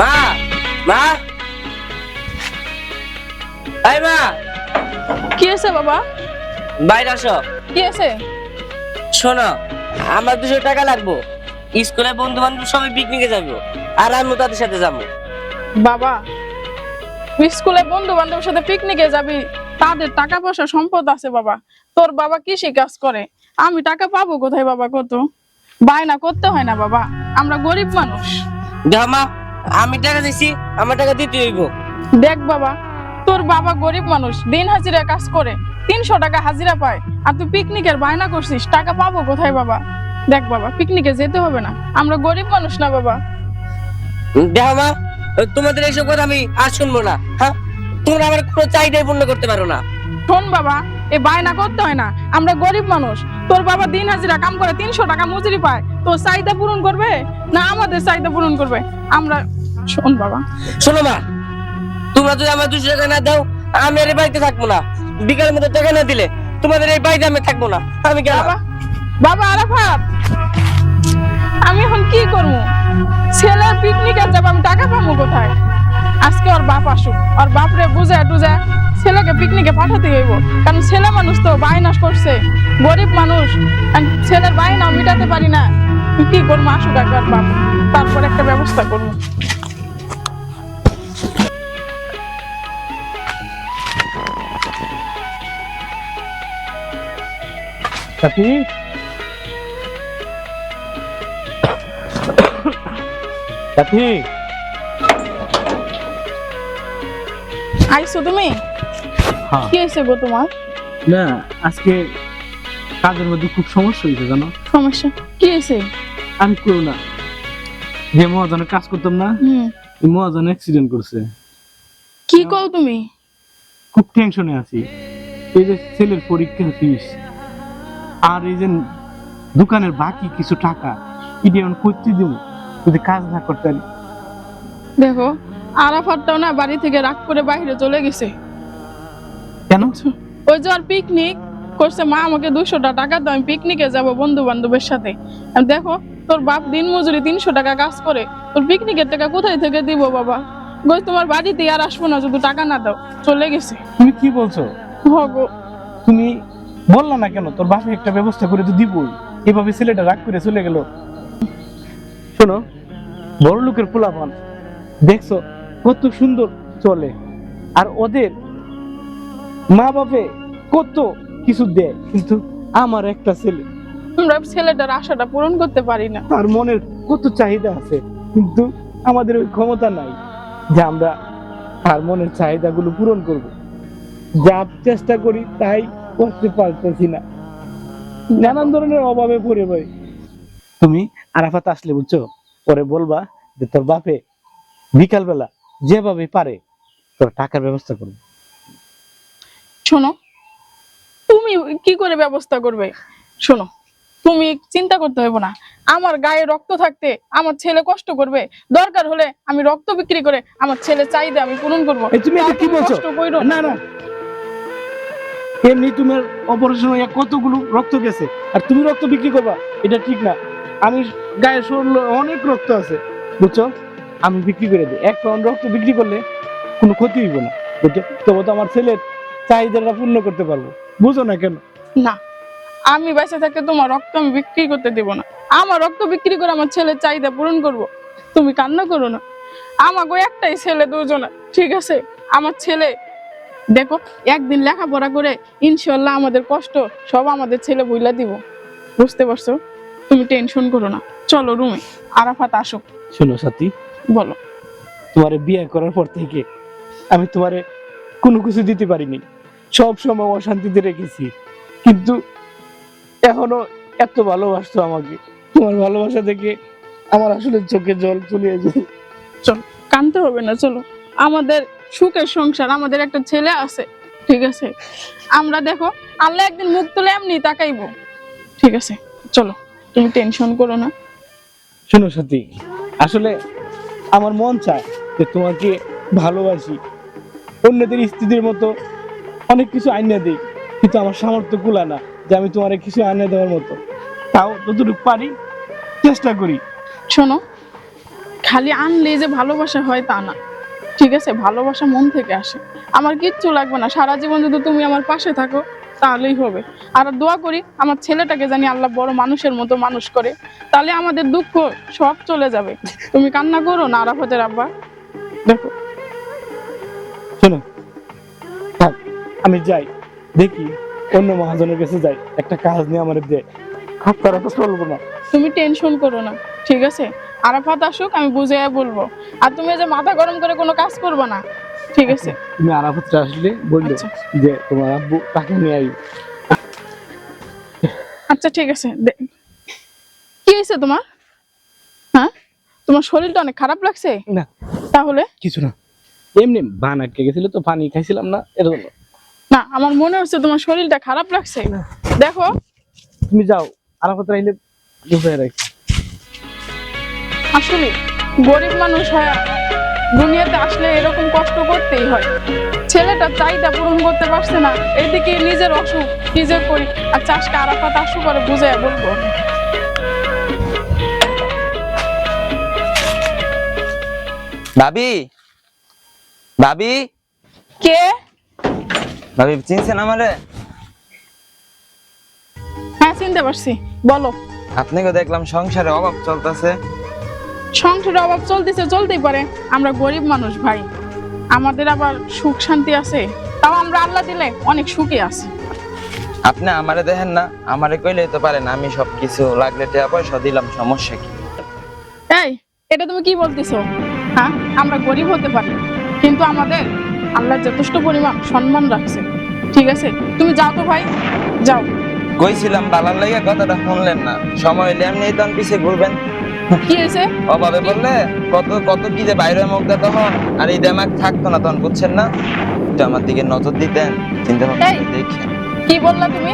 মা মা। এই মা। কি আছে বাবা? বাইরে আসো। কি আছে? শোনো আমার দুশো টাকা লাগবো। স্কুলে বন্ধু বান্ধব সবাই পিকনিকে যাব আর আমি তাদের সাথে যাব। বাবা স্কুলে বন্ধু বান্ধবের সাথে পিকনিকে যাবি তাদের টাকা পয়সা সম্পদ আছে বাবা। তোর বাবা কৃষি কাজ করে আমি টাকা পাবো কোথায় বাবা কত? বায়না করতে হয় না বাবা আমরা গরিব মানুষ। মা আমি টাকা দিছি আমার টাকা দিতে হইব। দেখ বাবা তোর বাবা গরিব মানুষ দিন হাজিরা কাজ করে তিনশো টাকা হাজিরা পায় আর তুই পিকনিকের বায়না করছিস টাকা পাবো কোথায় বাবা? দেখ বাবা পিকনিকে যেতে হবে না আমরা গরিব মানুষ না বাবা। দেখো মা তোমাদের এইসব কথা আমি আর শুনব না হ্যাঁ? তোমরা আমার কোনো চাহিদাই পূর্ণ করতে পারো না। শোন বাবা এ বায়না করতে হয় না। আমরা গরিব মানুষ। তোর বাবা দিন হাজিরা কাম করে তিনশো টাকা মজুরি পায়। তোর চাহিদা পূরণ করবে না আমাদের চাহিদা পূরণ করবে? আমরা শোন বাবা। শোনো মা তোমরা যদি আমার দুশো টাকা না দাও আমি আর এই বাড়িতে থাকব না। বিকালের মধ্যে টাকা না দিলে তোমাদের এই বাড়িতে আমি থাকব না। আমি বাবা বাবা আরাফাত আমি এখন কি করব? ছেলের পিকনিকে যাব আমি টাকা পাবো কোথায়? আজকে ওর বাপ আসুক। ওর বাপরে বুঝে টুঝে ছেলেকে পিকনিকে পাঠাতে হইব। কারণ ছেলে মানুষ তো বায়না করছে। গরিব মানুষ। ছেলের বায়না মিটাতে পারি না। কি করব? আসুক একবার বাপ। তারপর একটা ব্যবস্থা করব। সাথী সাথী আইসো তুমি? হ্যাঁ। কি হয়েছে গো তোমার? না আজকে কাজের মধ্যে খুব সমস্যা হয়েছে জানো? সমস্যা? কি হয়েছে আমি করো না। যে মহাজনে কাজ করতাম না মহাজন অ্যাক্সিডেন্ট করছে। কি কও তুমি? খুব টেনশনে আছি। এই যে ছেলের পরীক্ষার ফিস আর এই যে দোকানের বাকি কিছু টাকা এখন করতে দিব। যদি কাজ না করতে দেখো আরাফাতটাও না বাড়ি থেকে রাগ করে বাইরে চলে গেছে। কেন? ওই যে আর পিকনিক করছে মা আমাকে দুশোটা টাকা দাও আমি পিকনিকে যাব বন্ধু বান্ধবের সাথে দেখো তোর বাপ দিন মজুরি তিনশো টাকা কাজ করে তোর পিকনিকের টাকা কোথায় থেকে দিব বাবা? গো তোমার বাড়িতে আর আসব না যদি টাকা না দাও চলে গেছে। তুমি কি বলছো? হগো। তুমি বললা না কেন? তোর বাপে একটা ব্যবস্থা করে তো দিবই। এভাবে ছেলেটা রাগ করে চলে গেল। শোনো বড় লোকের পোলাপান দেখছ কত সুন্দর চলে। আর ওদের মা বাপে কত কিছু দেয় কিন্তু আমার একটা ছেলে। আমরা ছেলেটার আশাটা পূরণ করতে পারি না। তার মনের কত চাহিদা আছে কিন্তু আমাদের ওই ক্ষমতা নাই যে আমরা তার মনের চাহিদাগুলো পূরণ করব। যা চেষ্টা করি তাই করতে পারতেছি না। নানান ধরনের অভাবে পড়ে ভাই। তুমি আরাফাত আসলে বুঝছ? পরে বলবা যে তোর বাপে বিকালবেলা যেভাবে পারে তোর টাকার ব্যবস্থা করবে। শোনো তুমি কি করে ব্যবস্থা করবে? শোনো তুমি চিন্তা করতে হবে না। আমার গায়ে রক্ত থাকতে আমার ছেলে কষ্ট করবে। দরকার হলে আমি রক্ত বিক্রি করে আমার ছেলে চাহিদা আমি পূরণ করব। তুমি কি বলছো? না। না এমনি তোমার অপারেশন হয়ে কতগুলো রক্ত গেছে আর তুমি রক্ত বিক্রি করবা এটা ঠিক না। আমি গায়ে শরীর অনেক রক্ত আছে বুঝছ? আমি বিক্রি করে দিই। এক পাউন্ড রক্ত বিক্রি করলে কোনো ক্ষতি হইব না। তবে তো আমার ছেলের চাহিদাটা পূর্ণ করতে পারব। বুঝো না কেন? না আমি বেঁচে থাকতে তোমার রক্ত আমি বিক্রি করতে দেব না। আমার রক্ত বিক্রি করে আমার ছেলের চাহিদা পূরণ করব। তুমি কান্না করো না। আমাকে একটাই ছেলে দুজনে। ঠিক আছে? আমার ছেলে দেখো একদিন লেখাপড়া করে ইনশাল্লাহ আমাদের কষ্ট সব আমাদের ছেলে বইলা দিব। বুঝতে পারছ? তুমি টেনশন করো না। চলো রুমে। আরাফাত আসো শোনো সাথী বলো। তোমারে বিয়ে করার পর থেকে আমি তোমারে কোনো কিছু দিতে পারিনি। সব সময় অশান্তিতে রেখেছি। কিন্তু এখনও এত ভালোবাসতো আমাকে। তোমার ভালোবাসা দেখে আমার আসলে চোখে জল চলে যায় চলো কানতে হবে না চলো। আমাদের সুখের সংসার আমাদের একটা ছেলে আছে ঠিক আছে? আমরা দেখো আল্লাহ একদিন মুখ তুলে এমনি তাকাইবো। ঠিক আছে চলো। তুমি টেনশন করো না। শোনো সাথী আসলে আমার মন চায় যে তোমাকে ভালোবাসি। অন্যদের স্ত্রীদের মতো অনেক কিছু আইনা দিই, কিন্তু আমার সামর্থ্য কুলা না যে আমি তোমার কিছু আইনা দেওয়ার মতো। তাও যতটুকু পারি, চেষ্টা করি। শোনো, খালি আনলে যে ভালোবাসা হয় তা না, ঠিক আছে? ভালোবাসা মন থেকে আসে। আমার কিচ্ছু লাগবে না, সারা জীবন যদি তুমি আমার পাশে থাকো তাহলেই হবে। আর দোয়া করি আমার ছেলেটাকে জানি আল্লাহ বড় মানুষের মতো মানুষ করে। তাহলে আমাদের দুঃখ সব চলে যাবে। তুমি কান্না করো না আরাফাতের আব্বা। দেখো। শোনো। আমি যাই। দেখি অন্য মহাজনের কাছে যাই। একটা কাজ নিয়ে আমার দে। হাত তারা তো চলবো না। তুমি টেনশন করো না ঠিক আছে? আরাফাত আসুক আমি বুঝে বলব। আর তুমি যে মাথা গরম করে কোনো কাজ করবে না ঠিক আছে। তুমি আসলে বলল আচ্ছা। যে তোমার আব্বু তাকে নিয়ে আই আচ্ছা ঠিক আছে। কি হয়েছে তোমার? হ্যাঁ? তোমার শরীরটা অনেক খারাপ লাগছে? না। তাহলে? কিছু না। এমনি বান আটকে গেছিল তো পানি খাইছিলাম না এর জন্য না আমার মনে হচ্ছে তোমার শরীরটা খারাপ লাগছে। দেখো। তুমি যাও আরাফাত্রে আইলে বুঝে আসলে গরিব মানুষ হয় দুনিয়াতে আসলে এরকম কষ্ট করতেই হয়। ছেলেটা চাহিদা পূরণ করতে পারছে না। এদিকে নিজের অসুখ নিজে করি আর চাষকে আরাফাত আসু করে বুঝে বলব। ভাবি? ভাবি? কে? ভাবি চিনছেন আমারে? হ্যাঁ চিনতে পারছি। বলো। আপনাকে দেখলাম সংসারে অভাব চলতেছে। সংসারের অভাব চলতেছে চলতেই পারে। আমরা গরিব মানুষ ভাই। আমাদের আবার সুখ শান্তি আছে। তাও আমরা আল্লাহ দিলে অনেক সুখে আছি। আপনি আমারে দেখেন না আমারে কইলে তো পারেন আমি সব কিছু লাগলে টাকা পয়সা দিলাম সমস্যা কি? এই এটা তুমি কি বলতেছো? হ্যাঁ আমরা গরিব হতে পারি কিন্তু আমাদের আল্লাহ যথেষ্ট পরিমাণ সম্মান রাখছে। ঠিক আছে? তুমি যাও তো ভাই যাও। কইছিলাম বালার লাগে কথাটা শুনলেন না। সময় হইলে এমনি তখন পিছিয়ে ঘুরবেন। কি হয়েছে? অভাবে বললে? কত কত কি যে বাইরে মুখ দেয় তখন আর এই দেমাক থাকতো না তখন বুঝছেন না? একটু আমার দিকে নজর দিতেন চিন্তা ভাবনা এই। কি বললা তুমি?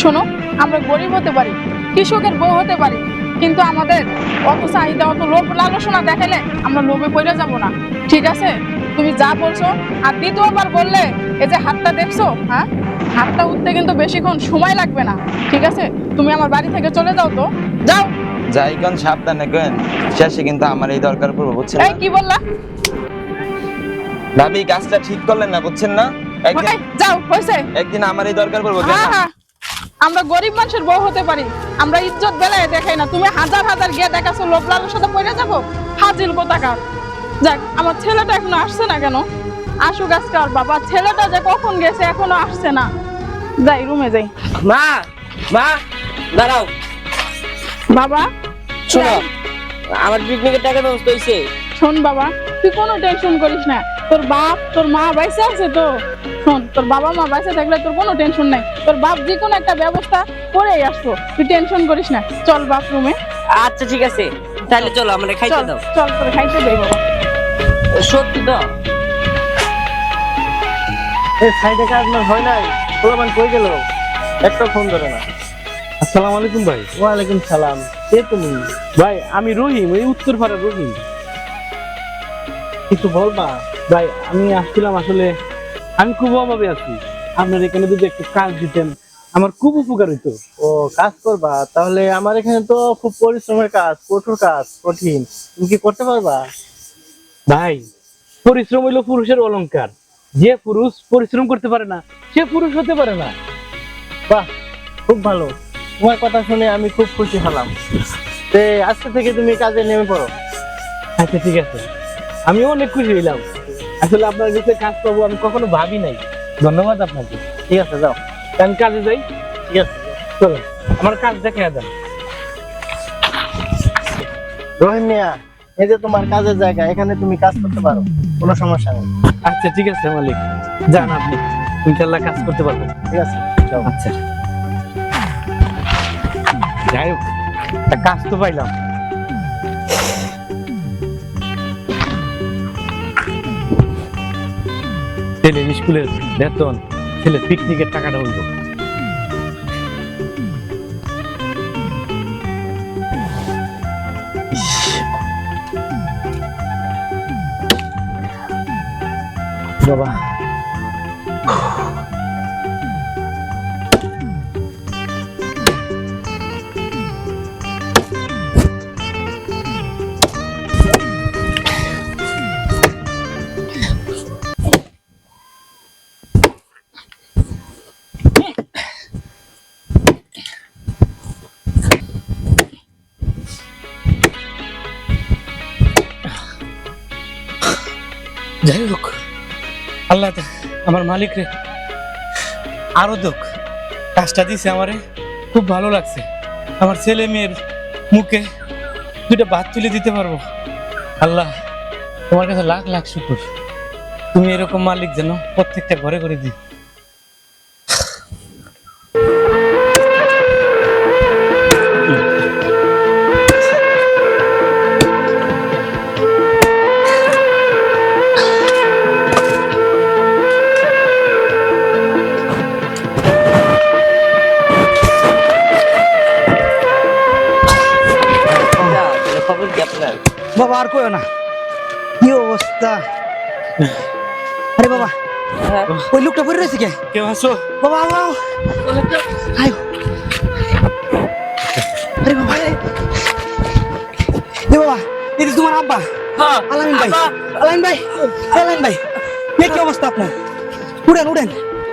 শোনো আমরা গরিব হতে পারি কৃষকের বউ হতে পারি কিন্তু আমাদের অত চাহিদা অত লোভ লালসনা দেখালে আমরা লোভে পড়ে যাব না। ঠিক আছে? তুমি যা বলছো আর দ্বিতীয়বার বললে এই যে হাতটা দেখছ হ্যাঁ? হাতটা উঠতে কিন্তু বেশিক্ষণ সময় লাগবে না। ঠিক আছে? তুমি আমার বাড়ি থেকে চলে যাও তো। যাও। যাই কোন সাবধানে কেন? শেষে কিন্তু আমার এই দরকার পড়ব বুঝছেন এই কি বললা? ভাবি কাজটা ঠিক করলেন না বুঝছেন না? একদিন যাও হয়েছে। একদিন আমার এই দরকার পড়ব হ্যাঁ হ্যাঁ আমরা গরিব মানুষের বউ হতে পারি। আমরা ইজ্জত বেলায় দেখাই না। তুমি হাজার হাজার গিয়ে দেখাছো লোক লালের সাথে পড়ে যাব? হাজিল কোথাকার? যাক আমার ছেলেটা এখনও আসছে না কেন? আসুক আজকে আর বাবা ছেলেটা যে কখন গেছে এখনও আসছে না। যাই রুমে যাই। মা মা দাঁড়াও। বাবা? শোনো। আমার পিকনিকের টাকা ব্যবস্থা হয়েছে শোন বাবা তুই কোনো টেনশন করিস না। তোর বাপ তোর মা বাইসে আছে তো? শোন তোর বাবা মা বাইসে থাকলে তোর কোনো টেনশন নাই। তোর বাপ যে কোনো একটা ব্যবস্থা করেই আসব। তুই টেনশন করিস না। চল বাপ রুমে আচ্ছা ঠিক আছে। তাহলে চলো। আমরা খাইতে দাও। চল তোরে খাইতে দেই বাবা। সত্যি তো? এই সাইডে কাজ না হয় নাই। পোলাপান কই গেল? একটা ফোন ধরে না। আসসালামু আলাইকুম ভাই। ওয়ালাইকুম সালাম। কে তুমি? ভাই আমি রহিম পাড়ার রহিম। কিছু বলবা? ভাই আমি আসছিলাম আসলে আমি খুব অভাবে আছি। আপনার এখানে যদি একটু কাজ দিতেন আমার খুব উপকার হইতো। ও কাজ করবা? তাহলে আমার এখানে তো খুব পরিশ্রমের কাজ কঠোর কাজ কঠিন। তুমি কি করতে পারবা? ভাই পরিশ্রম হইল পুরুষের অলংকার। যে পুরুষ পরিশ্রম করতে পারে না সে পুরুষ হতে পারে না। বাহ খুব ভালো। তোমার কথা শুনে আমি খুব খুশি হলাম। তে আজকে থেকে তুমি কাজে নেমে পড়ো। আচ্ছা ঠিক আছে। আমি অনেক খুশি হইলাম। আসলে আপনার কাছে কাজ পাবো আমি কখনো ভাবি নাই। ধন্যবাদ আপনাকে। ঠিক আছে যাও। আমি কাজে যাই। ঠিক আছে চলো। আমার কাজ দেখে দেন রহিম মিয়া এই যে তোমার কাজের জায়গা এখানে তুমি কাজ করতে পারো। কোনো সমস্যা নেই। আচ্ছা ঠিক আছে মালিক। যান আপনি। ইনশাল্লাহ কাজ করতে পারব। ঠিক আছে আচ্ছা। যাই হোক একটা কাজ তো পাইলাম। ছেলের স্কুলের বেতন ছেলের পিকনিকের টাকাটা হইব বাবা। আল্লাহ আমার মালিক রে। আরও দোক কাজটা দিছে আমারে, খুব ভালো লাগছে। আমার ছেলে মেয়ের মুখে দুটো ভাত তুলে দিতে পারব। আল্লাহ, তোমার কাছে লাখ লাখ শুকুর। তুমি এরকম মালিক যেন প্রত্যেকটা ঘরে ঘরে দিই। বাবা কইও না। কি অবস্থা? আরে বাবা হ্যাঁ। ওই লোকটা পড়ে রয়েছে কে? কেউ আসো বাবা আও আয়। আরে বাবা এ বাবা এটা তোমার আব্বা। হ্যাঁ, আলামিন ভাই আলামিন ভাই আলামিন ভাই এ কি অবস্থা আপনার? উড়েন উড়েন।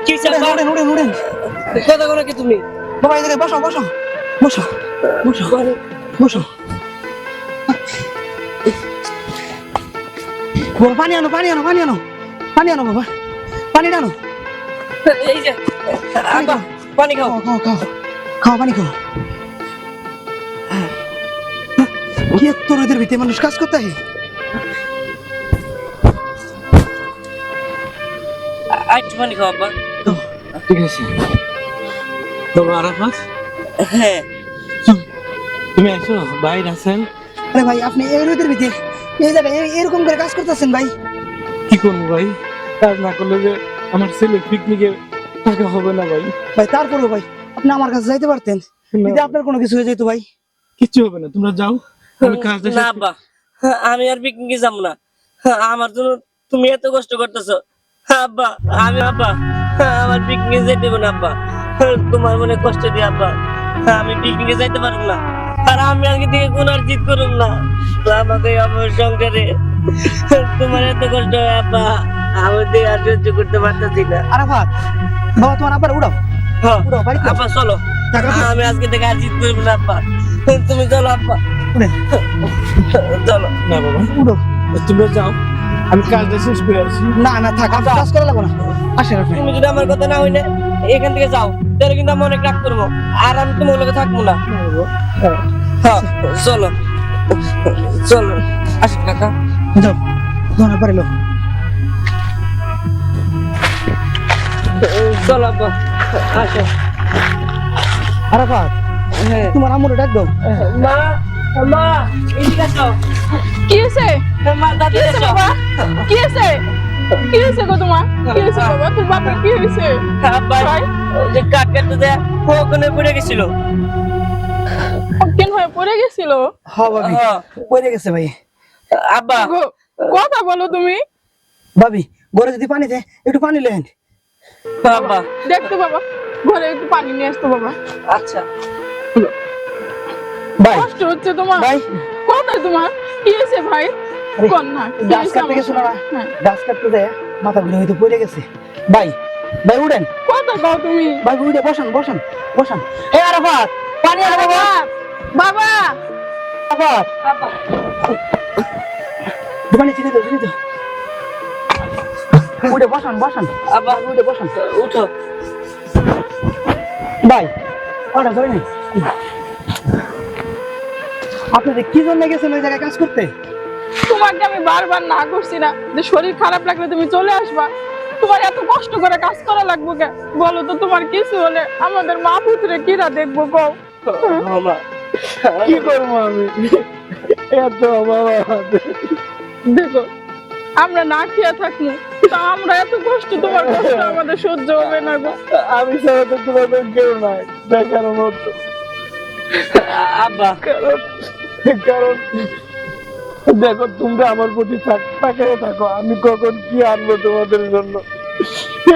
কি উড়েন উড়েন উড়েন কথা বলো কি তুমি? বাবা জায়গায় বসো বসো। বসো বসো বসো। বাবা পানি আনো পানি আনো পানি আনো পানি আনো বাবা পানি আনো। এই যে পানি খাও। খাও। খাও খাও পানি খাও। কি এত রোদের ভিতরে মানুষ কাজ করতে হয় পানি খাও আব্বা। ঠিক আছে। বাবা আরাফাত হ্যাঁ। তুমি আসো বাইরে আছেন। আরে ভাই আপনি এই রোদের ভিতরে এরকম করে কাজ করতেছেন ভাই। কি করব ভাই? কাজ না করলে যে আমার ছেলে পিকনিকে টাকা হবে না ভাই। ভাই তারপরেও ভাই। আপনি আমার কাছে যাইতে পারতেন? যদি আপনার কোনো কিছু হয়ে যেত ভাই? কিচ্ছু হবে না তোমরা যাও আমি কাজটা না আব্বা আমি আর পিকনিকে যাব না। আমার জন্য তুমি এত কষ্ট করতেছো। আব্বা আমি আব্বা। আমার পিকনিকে যেতে দেবো না আব্বা। তোমার মনে কষ্ট দিয়ে আব্বা। আমি পিকনিকে যাইতে পারব না। আর আমি আগে থেকে কোন আর জিত করুম না। আমাকে আমার সংসারে তোমার এত কষ্ট হয় আব্বা। আমি তো আর সহ্য করতে পারতেছি না। আরাফাত বাবা তোমার আবার উড়াও। হ্যাঁ, উড়াও বাড়ি আব্বা চলো। তো- আমি আজকে থেকে আর জিত করব না আব্বা। তুমি চলো আব্বা। চলো। না বাবা। উড়ো। তোমরা যাও। আমি কাজটা শেষ করে আসি। না না থাক আপনি কাজ করা লাগবো না। আসেন আপনি তুমি যদি আমার কথা না হইলে এখান থেকে যাও। তাহলে কিন্তু আমি অনেক রাগ করব। আর আমি তোমার লোকে থাকব না। হ্যাঁ। চলো। চলো। আসুন কাকা। যাও ধরা পারিল চলো আব্বা। আসো। আরাফাত হ্যাঁ। তোমার আমরে ডাক দাও। মা মা এদিকে আসো। কি হয়েছে? মা দাদি আসো বাবা? কি হয়েছে? কি হয়েছে গো তোমার? কি হয়েছে বাবা? তোর বাপের কি হয়েছে? আব্বা যে কাঠ কাটতে দেয় ওখানে পড়ে গেছিল। হয়ে পড়ে গেছিল? হ্যাঁ ভাবি। পড়ে গেছে ভাই। আব্বা। কথা বলো তুমি। ভাবি ঘরে যদি পানি দেয় একটু পানি লেন আব্বা দেখতো বাবা ঘরে একটু পানি নিয়ে আসতো বাবা। আচ্ছা। ভাই কষ্ট হচ্ছে তোমার। ভাই কোথায় তোমার। কি হয়েছে ভাই? আরে, কোন গাছ কাটতে গেছো না? হ্যাঁ। গাছ কাটতে দেয় মাথা ঘুরে হয়তো পড়ে গেছে। ভাই কোথায় তুমি। ভাই বসান বসান বসান। এ আরাফাত পানি আনো বাবা। বাবা! আব্বা দোকানে চিনে দাও চিনে দাও। উড়ে বসান বসান। আব্বা উড়ে বসান। উঠো। ভাই অর্ডার ধরে নেই আপনাদের কি জন্য গেছেন ওই জায়গায় কাজ করতে? তোমাকে আমি বারবার না করছি না। যে শরীর খারাপ লাগলে তুমি চলে আসবা। তোমার এত কষ্ট করে কাজ করা লাগবে কে? বলো তো তোমার কিছু হলে আমাদের মা পুত্রে কিরা দেখব কও কি করব আমি? এত বাবা দেখো আমরা না খেয়ে থাকব তা আমরা এত কষ্ট তোমার কষ্ট আমাদের সহ্য হবে না গো। আমি ছাড়া তো তোমাদের কেউ নাই আব্বা। কারণ দেখো তোমরা আমার প্রতি তাকিয়ে থাকো আমি কখন কি আনব তোমাদের জন্য?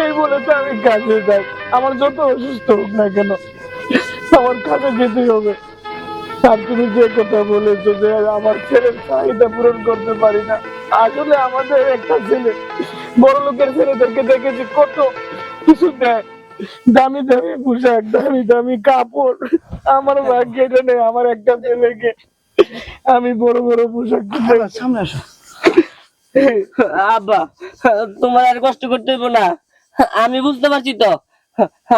এই বলে তো আমি কাজে যাই। আমার যত অসুস্থ হোক না কেন আমার কাজে যেতে হবে। আর তুমি যে কথা বলেছ যে আমার ছেলের চাহিদা পূরণ করতে পারি না আসলে আমাদের একটা ছেলে বড় লোকের ছেলেদেরকে দেখেছি কত কিছু দেয়। দামি দামি পোশাক দামি দামি কাপড়। আমার ভাগ্যে এটা নেই আমার একটা ছেলেকে আমি বড় বড় পোশাক সামনে আসো। আব্বা তোমার আর কষ্ট করতে হইব না। আমি বুঝতে পারছি তো।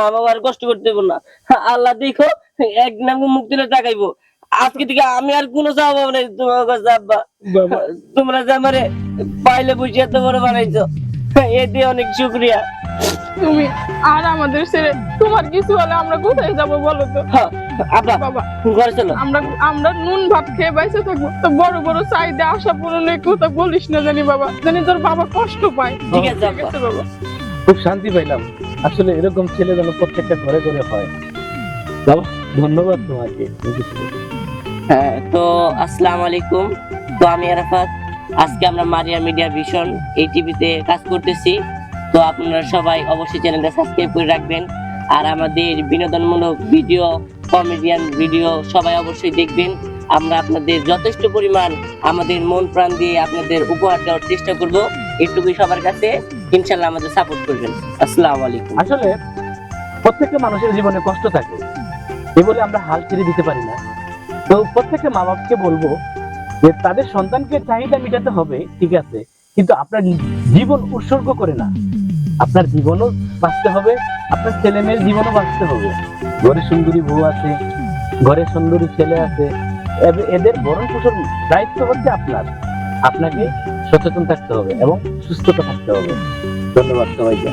আমার আর কষ্ট করতে হইব না। আল্লাহ দেখো একদিন আমাকে মুক্তিটা টাকাইবো। আজকে থেকে আমি আর কোনো পাবো না তোমার কাছে আব্বা তোমরা যে আমারে পাইলে বুঝে এত বড় বানাইছো। এতে অনেক শুক্রিয়া। তুমি আর আমাদের ছেড়ে তোমার কিছু হলে আমরা কোথায় যাব বলো তো? হ্যাঁ, আব্বা বাবা ঘরে চলো। আমরা আমরা নুন ভাত খেয়ে বাইসে থাকব। তো বড় বড় চাহিদা আশা পূরণের কথা বলিস না জানি বাবা। জানি তোর বাবা কষ্ট পায়। ঠিক আছে বাবা। খুব শান্তি পাইলাম। আসলে এরকম ছেলে যেন প্রত্যেকটা ঘরে ঘরে হয়। বাবা ধন্যবাদ তোমাকে। তো আসসালামু আলাইকুম। তো আমি আরাফাত। আজকে আমরা মারিয়া মিডিয়া ভিশন এই টিভিতে কাজ করতেছি। তো আপনারা সবাই অবশ্যই চ্যানেলটা সাবস্ক্রাইব করে রাখবেন। আর আমাদের বিনোদনমূলক ভিডিও, কমেডিয়ান ভিডিও সবাই অবশ্যই দেখবেন। আমরা আপনাদের যথেষ্ট পরিমাণ আমাদের মন প্রাণ দিয়ে আপনাদের উপহার দেওয়ার চেষ্টা করব। এটুকুই সবার কাছে। ইনশাল্লাহ আমাদের সাপোর্ট করবেন। আসসালামু আলাইকুম। আসলে প্রত্যেকটা মানুষের জীবনে কষ্ট থাকে। এ বলে আমরা হাল ছেড়ে দিতে পারি না। তো প্রত্যেকটা মা বাপকে বলব যে তাদের সন্তানকে চাহিদা মেটাতে হবে, ঠিক আছে, কিন্তু আপনার জীবন উৎসর্গ করে না। আপনার জীবনও বাঁচতে হবে, আপনার ছেলে মেয়ের জীবনও বাঁচতে হবে। ঘরে সুন্দরী বউ আছে, ঘরে সুন্দরী ছেলে আছে এদের ভরণ পোষণ দায়িত্ব হচ্ছে আপনার। আপনাকে সচেতন থাকতে হবে এবং সুস্থতা থাকতে হবে। ধন্যবাদ সবাইকে।